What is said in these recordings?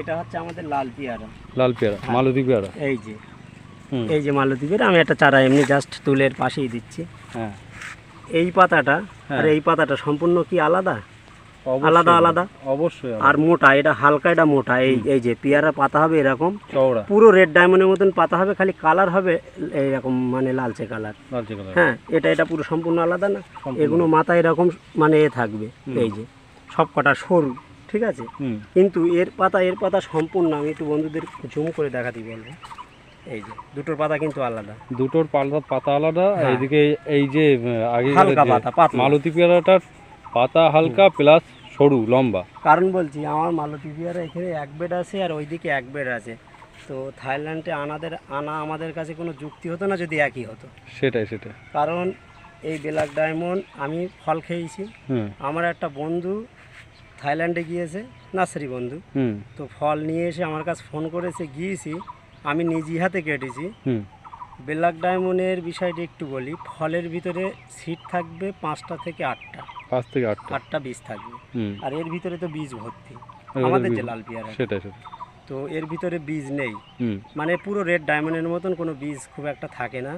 এটা হচ্ছে আমাদের লাল পিয়ারা। লাল পেয়ারা মালতী পেয়ারা? এই যে। এই যে মালতী পেয়ারা আমি একটা চারা এমনি জাস্ট তুলের পাশেই দিচ্ছি। হ্যাঁ। এই পাতাটা আর হ্যাঁ। এই পাতাটা সম্পূর্ণ কি আলাদা? আলাদা আলাদা? অবশ্যই আর মোটা এটা হালকা এটা মোটা। এই এই যে পেয়ারা পাতা হবে এরকম চওড়া। পুরো রেড ডায়মন্ডের মতন পাতা হবে খালি কালার হবে এইরকম মানে লালচে কালার লালচে কালার হ্যাঁ এটা এটা পুরো সম্পূর্ণ আলাদা না? এগুলো মাথায় এরকম মানে এ থাকবে। এই যে সব কটা সরু। ঠিক আছে? কিন্তু এর পাতা এর পাতা সম্পূর্ণ আমি একটু বন্ধুদের জুম করে দেখাতে বলব এই যে দুটোর পাতা কিন্তু আলাদা। দুটোর পাল্টা পাতা আলাদা হ্যাঁ। এইদিকে এই যে আগে পাতা। মালতী পেয়ারাটার পাতা হালকা প্লাস সরু লম্বা। কারণ বলছি আমার মালতী বিহারে এখানে এক বেড আছে আর ওইদিকে এক বেড আছে। তো থাইল্যান্ডে আনাদের আনা আমাদের কাছে কোনো যুক্তি হতো না যদি একই হতো। সেটাই সেটাই। কারণ এই ব্ল্যাক ডায়মন্ড আমি ফল খেয়েছি। আমার একটা বন্ধু থাইল্যান্ডে গিয়েছে নার্সারি বন্ধু। হুম। তো ফল নিয়ে এসে আমার কাছে ফোন করেছে গিয়েছি আমি নিজে হাতে কেটেছি। ব্ল্যাক ডায়মন্ডের বিষয়টি একটু বলি ফলের ভিতরে সিট থাকবে পাঁচটা থেকে আটটা। পাঁচ থেকে আটটা। আটটা বীজ থাকবে। হুম। আর এর ভিতরে তো বীজ ভর্তি। আমাদের যে লাল পেয়ারা সেটাই। তো এর ভিতরে বীজ নেই। মানে পুরো রেড ডায়মন্ডের মতন কোনো বীজ খুব একটা থাকে না।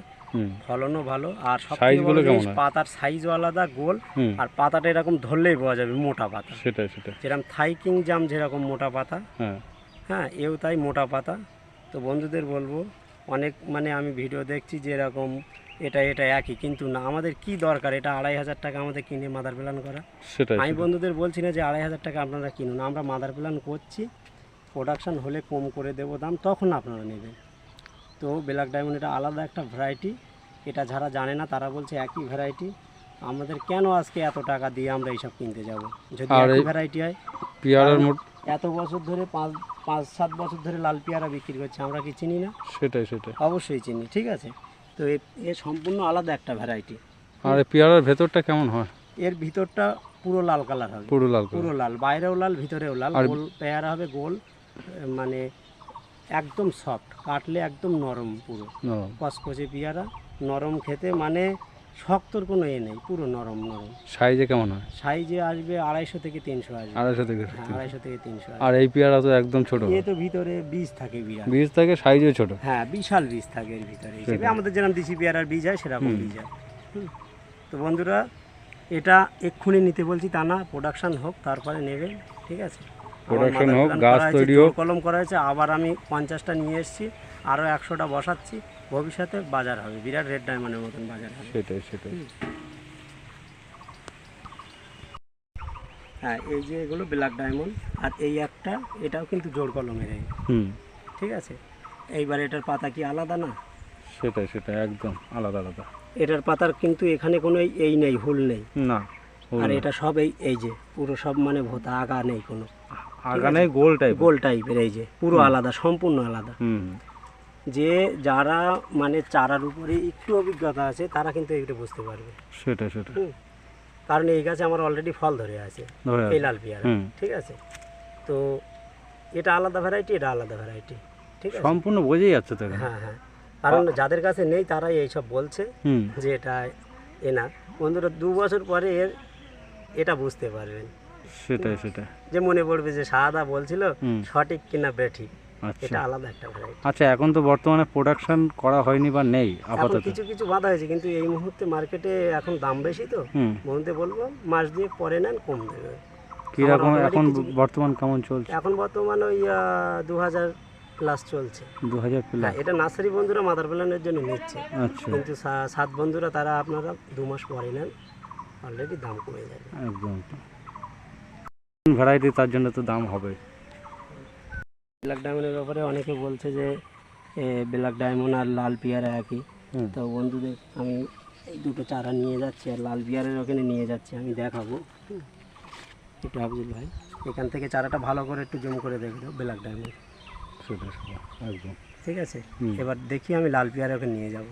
ফলনও ভালো। আর সব Size গুলো কেমন পাতার সাইজও আলাদা গোল। আর পাতাটা এরকম ধরলেই পাওয়া যাবে মোটা পাতা। সেটাই সেটাই। যেরকম থাইকিং জাম যেরকম মোটা পাতা। হ্যাঁ। হ্যাঁ এও তাই মোটা পাতা। তো বন্ধুদের বলব অনেক মানে আমি ভিডিও দেখছি যে এরকম এটা এটা একই কিন্তু না আমাদের কি দরকার? এটা আড়াই হাজার টাকা আমাদের কিনে মাদার প্ল্যান করা। সেটাই আমি বন্ধুদের বলছি না যে আড়াই হাজার টাকা আপনারা কিনুন। আমরা মাদার প্ল্যান করছি প্রোডাকশান হলে কম করে দেবো দাম তখন আপনারা নেবেন। তো ব্ল্যাক ডায়মন্ড এটা আলাদা একটা ভ্যারাইটি এটা যারা জানে না তারা বলছে একই ভ্যারাইটি আমাদের কেন আজকে এত টাকা দিয়ে আমরা এইসব কিনতে যাব? যদি একই ভ্যারাইটি হয় পেয়ারার এত বছর ধরে পাঁচ পাঁচ সাত বছর ধরে লাল পেয়ারা বিক্রি করছে আমরা কি চিনি না? সেটাই সেটাই। অবশ্যই চিনি ঠিক আছে? তো এ- সম্পূর্ণ আলাদা একটা ভ্যারাইটি আর পেয়ারার ভেতরটা কেমন হয়? এর ভিতরটা পুরো লাল কালার হবে। পুরো লাল পুরো লাল বাইরেও লাল ভিতরেও লাল। গোল পেয়ারা হবে গোল মানে একদম সফট কাটলে একদম নরম পুরো। কসকসে পেয়ারা নরম খেতে মানে শক্তর কোনো এ নেই পুরো নরম নরম। সাইজে কেমন হয়? সাইজে আসবে আড়াইশো থেকে তিনশো আসবে। আড়াইশো থেকে হ্যাঁ আড়াইশো থেকে তিনশো আর এই পেয়ারা তো একদম ছোট। এ তো ভিতরে বীজ থাকে বিরাট। বীজ থাকে সাইজে ছোট। হ্যাঁ বিশাল বীজ থাকে এর ভিতরে। হিসেবে আমাদের যেরকম দেশি পেয়ারার বীজ হয় সেরকম বীজ হয়। তো বন্ধুরা এটা এক্ষুনি নিতে বলছি তা না প্রোডাকশান হোক তারপরে নেবেন ঠিক আছে? Production mother হোক, গাছ তৈরি হোক। কলম করা হয়েছে আবার আমি পঞ্চাশটা নিয়ে এসেছি আরও একশোটা বসাচ্ছি ভবিষ্যতে বাজার হবে বিরাট রেড ডায়মন্ডের মতন বাজার হবে। সেটাই সেটাই। হ্যাঁ এই যে এগুলো ব্ল্যাক ডায়মন্ড আর এই একটা এটাও কিন্তু জোর কলমের এই, হুম। ঠিক আছে? এইবার এটার পাতা কি আলাদা না? সেটাই সেটাই একদম আলাদা আলাদা। এটার পাতার কিন্তু এখানে কোনো এই- এই নেই হুল নেই। না আর এটা সব এই এই যে পুরো সব মানে ভোতা আগা নেই কোনো। আগানে গোল টাইপ গোল টাইপের এই যে পুরো আলাদা সম্পূর্ণ আলাদা। হুম যে যারা মানে চারার উপরে একটু অভিজ্ঞতা আছে তারা কিন্তু এইটা বুঝতে পারবে। সেটাই হুম। কারণ এই গাছে আমার অলরেডি ফল ধরে আছে এই লাল পেয়ারা ঠিক আছে? তো এটা আলাদা ভ্যারাইটি এটা আলাদা ভ্যারাইটি ঠিক আছে? সম্পূর্ণ বোঝাই যাচ্ছে তো হ্যাঁ হ্যাঁ। কারণ যাদের কাছে নেই তারাই এইসব বলছে যে এটা এ না বন্ধুরা দু বছর পরে এর এটা বুঝতে পারবেন। সেটাই সেটাই। যে মনে পড়বে যে সাদা বলছিল সঠিক কিনা বেঠিক আচ্ছা। এটা আলাদা একটা ভ্যারাইটি আচ্ছা এখন তো বর্তমানে প্রোডাকশন করা হয়নি বা নেই আপাতত। কিছু কিছু বাধা হয়েছে কিন্তু এই মুহূর্তে মার্কেটে এখন দাম বেশি তো। বলতে বলব মাস দিয়ে পরে নেন কম দেবে। কীরকম এখন বর্তমান কেমন চলছে? এখন বর্তমান ওই দু হাজার প্লাস চলছে। দু হাজার হ্যাঁ প্লাস এটা নার্সারি বন্ধুরা মাদার প্ল্যানের জন্য নিচ্ছে। আচ্ছা। কিন্তু সাত বন্ধুরা তারা আপনারা দু মাস পরে নেন অলরেডি দাম কমে যাবে। একদম। ভ্যারাইটি তার জন্য তো দাম হবে। ব্ল্যাক ডায়মন্ডের ব্যাপারে অনেকে বলছে যে ব্ল্যাক ডায়মন্ড আর লাল পিয়ারা একই। তো বন্ধুদের আমি এই দুটো চারা নিয়ে যাচ্ছি আর লাল বিয়ারের ওখানে নিয়ে যাচ্ছি আমি দেখাবো। একটু আফজুল ভাই এখান থেকে চারাটা ভালো করে একটু জুম করে দেখবে ব্ল্যাক ডায়মন্ড একদম। ঠিক আছে? এবার দেখি আমি লাল পিয়ারে ওকে নিয়ে যাব।